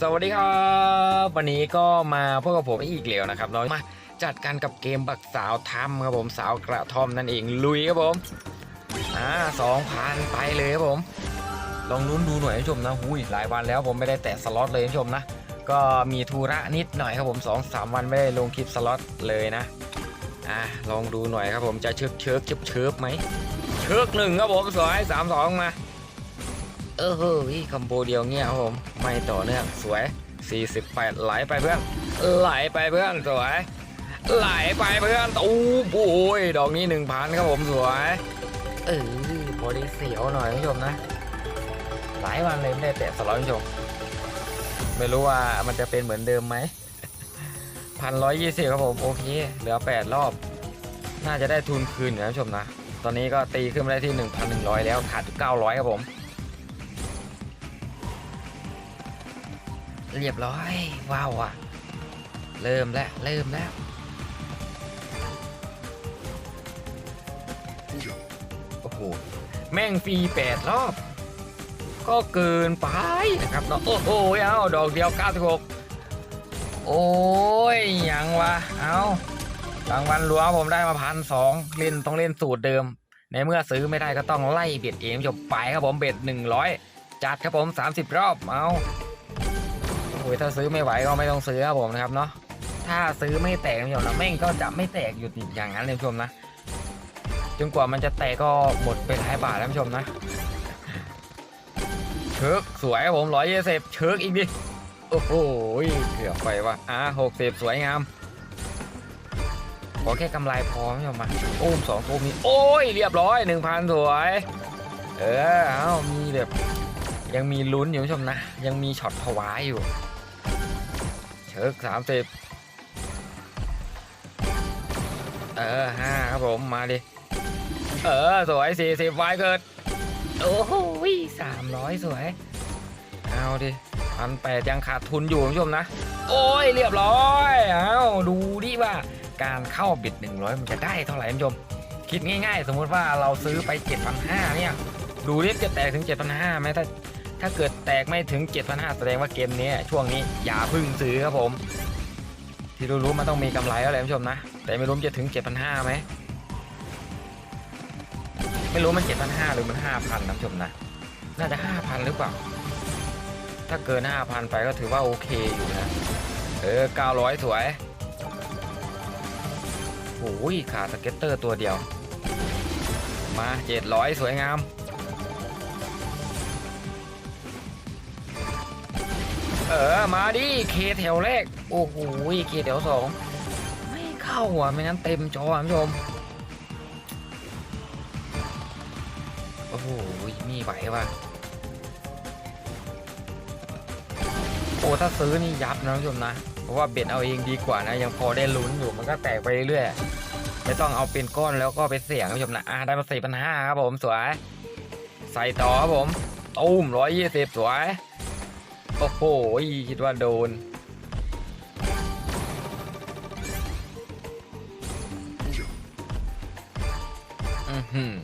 สวัสดีครับ วันนี้ก็มาพบกับผมอีกแล้วนะครับเนาะมาจัดการกับเกมบักสาวทำครับผมสาวกระท่อมนั่นเองลุยครับผมอ่าสองพันไปเลยครับผม ลองลุ้นดูหน่อยท่านผู้ชมนะหุยหลายวันแล้วผมไม่ได้แตะสล็อตเลยท่านผู้ชมนะ ก็มีธุระนิดหน่อยครับผมสองสามวันไม่ได้ลงคลิปสล็อตเลยนะอ่าลองดูหน่อยครับผมจะเชิกเชิกเชิบเชิบไหมเชิกหนึ่งครับผมสวยสามสองมา เออเฮ้ยคอมโบเดียวเงี้ยครับผมไม่ต่อเนื่องสวย 48 ไหลไปเพื่อนไหลไปเพื่อนสวย ไหลไปเพื่อนอู้โอ้ยดอกนี้ 1,000ครับผมสวยเออพอด้เสียวหน่อยผู้ชมนะ หลายวันเลยไม่ได้แตะสล็อตผู้ชมไม่รู้ว่ามันจะเป็นเหมือนเดิมไหมพันร้อยยี่สิบครับผมโอเคเหลือ8รอบ น่าจะได้ทุนคืนอยู่นะผู้ชมนะ ตอนนี้ก็ตีขึ้นมาได้ที่1,100แล้วขาดอยู่900ครับผม เรียบร้อย ว้าวอะ เริ่มแล้ว เริ่มแล้ว โอ้โห แม่งฟรีแปดรอบ ก็เกินไปนะครับเนาะโอ้โหเอาดอกเดียว 96 โอ้ยยังวะ เอารางวัลหลวผมได้มาพันสองเล่นต้องเล่นสูตรเดิม ในเมื่อซื้อไม่ได้ก็ต้องไล่เบ็ดเองจบไปครับผมเบ็ด100 จัดครับผม 30 รอบเอา โอ้ยถ้าซื้อไม่ไหวก็ไม่ต้องซื้อครับผมนะครับเนาะถ้าซื้อไม่แตกคุณผู้ชมนะแม่งก็จะไม่แตกอยู่อย่างนั้นเลยผู้ชมนะจนกว่ามันจะแตกก็หมดไปหลายบาทแล้วผู้ชมนะเชิกสวยครับผมร้อยเยสิบเชิกอีกดิโอ้โหเกือบไปว่ะอะหกสิบสวยงามขอแค่กำไรพอไม่ชมมาโอ้มสองตัวมีโอ้ยเรียบร้อยหนึ่งพันสวย เออเอามีแบบยังมีลุ้นอยู่ผู้ชมนะ ยังมีช็อตถวายอยู่ เชิกสามสิบเออห้าครับผมมาดิ เออ สวยสี่สิบไวเกิด โอ้โหสามร้อยสวย เอาดิพันแปดยังขาดทุนอยู่คุณผู้ชมนะ โอ้ย เรียบร้อย เอาดูดิว่าการเข้าบิด 100 มันจะได้เท่าไหร่คุณผู้ชม คิดง่ายๆ สมมติว่าเราซื้อไป 7,500 เนี่ย ดูดิจะแตกถึง 7,500ไหมถ้า ถ้าเกิดแตกไม่ถึง 7,500แสดงว่าเกมนี้ช่วงนี้อย่าพึ่งซื้อครับผม ที่รู้ๆมันต้องมีกำไรแล้วแหละคุณผู้ชมนะ แต่ไม่รู้จะถึง 7,500ไหมไม่รู้มัน 7,500หรือมัน 5,000นะคุณผู้ชมนะ น่าจะ 5,000 หรือเปล่า ถ้าเกิน 5,000 ไปก็ถือว่าโอเคอยู่นะ เออ 900 สวยโอ้ยขาดสเก็ตเตอร์ตัวเดียว มา 700 สวยงาม เออ มาดิ เคแถวแรก โอ้โห เคแถวสอง ไม่เข้าอะ ไม่งั้นเต็มจอคุณผู้ชม โอ้โห มีไหวว่ะ โอ้ ถ้าซื้อนี่ยับนะคุณผู้ชมนะ เพราะว่าเบ็ดเอาเองดีกว่านะ ยังพอได้ลุ้นอยู่ มันก็แตกไปเรื่อยๆ ไม่ต้องเอาเป็นก้อนแล้วก็ไปเสี่ยงคุณผู้ชมนะ อ่าได้มาสี่พันห้าครับผม สวย ใส่ต่อครับผม ตุ้มร้อยยี่สิบสวย โอ้โหคิดว่าโดน อือหือ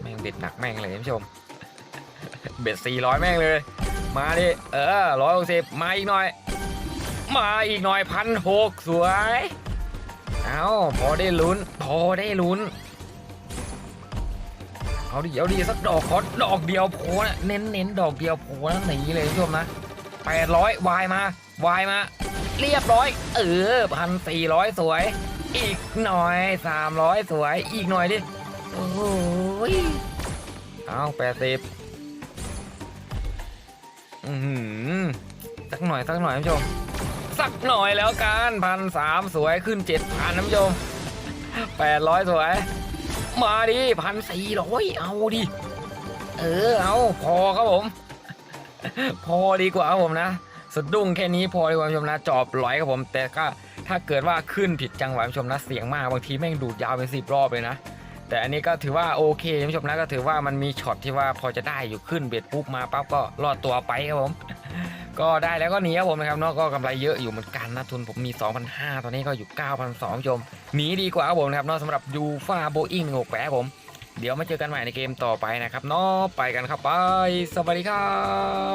แม่งเบ็ดหนักแม่งเลยท่านผู้ชม เบ็ดสี่ร้อยแม่งเลย มาดิ เออร้อยหกสิบมาอีกหน่อย มาอีกหน่อยพันหกสวย เอาพอได้ลุ้น พอได้ลุ้น เอาดิเอาดิสักดอกขอดอกเดียวโผล่เน้นเน้นดอกเดียวโผล่นะหนีเลยท่านผู้ชมนะแปดร้อยวายมาวายมา เรียบร้อย เออพันสี่ร้อยสวย อีกหน่อยสามร้อยสวย อีกหน่อยดิโอ้ยเอาแปดสิบอือหือสักหน่อยสักหน่อยท่านผู้ชม สักหน่อยแล้วกันพันสามสวยขึ้นเจ็ดพันท่านผู้ชมแปดร้อยสวย มาดิพันสี่ร้อยเอาดิ เออเอาพอครับผม พอดีกว่าครับผมนะสะดุ้งแค่นี้พอดีกว่าคุณผู้ชมนะจอบร้อยครับผม แต่ก็ถ้าเกิดว่าขึ้นผิดจังหวะผู้ชมนะเสียงมากบางทีแม่งดูดยาวเป็นสิบรอบเลยนะ แต่อันนี้ก็ถือว่าโอเคผู้ชมนะก็ถือว่ามันมีช็อตที่ว่าพอจะได้อยู่ขึ้นเบ็ดปุ๊บมาปั๊บก็รอดตัวไปครับผม ก็ได้แล้วก็หนีครับผมนะครับเนาะก็กำไรเยอะอยู่เหมือนกันนะทุนผมมี 2,500 ตอนนี้ก็อยู่ 9,200ชมหนีดีกว่าครับผมนะครับเนาะสำหรับยูฟาโบอิง168ครับผม เดี๋ยวมาเจอกันใหม่ในเกมต่อไปนะครับเนาะไปกันครับไป สวัสดีครับ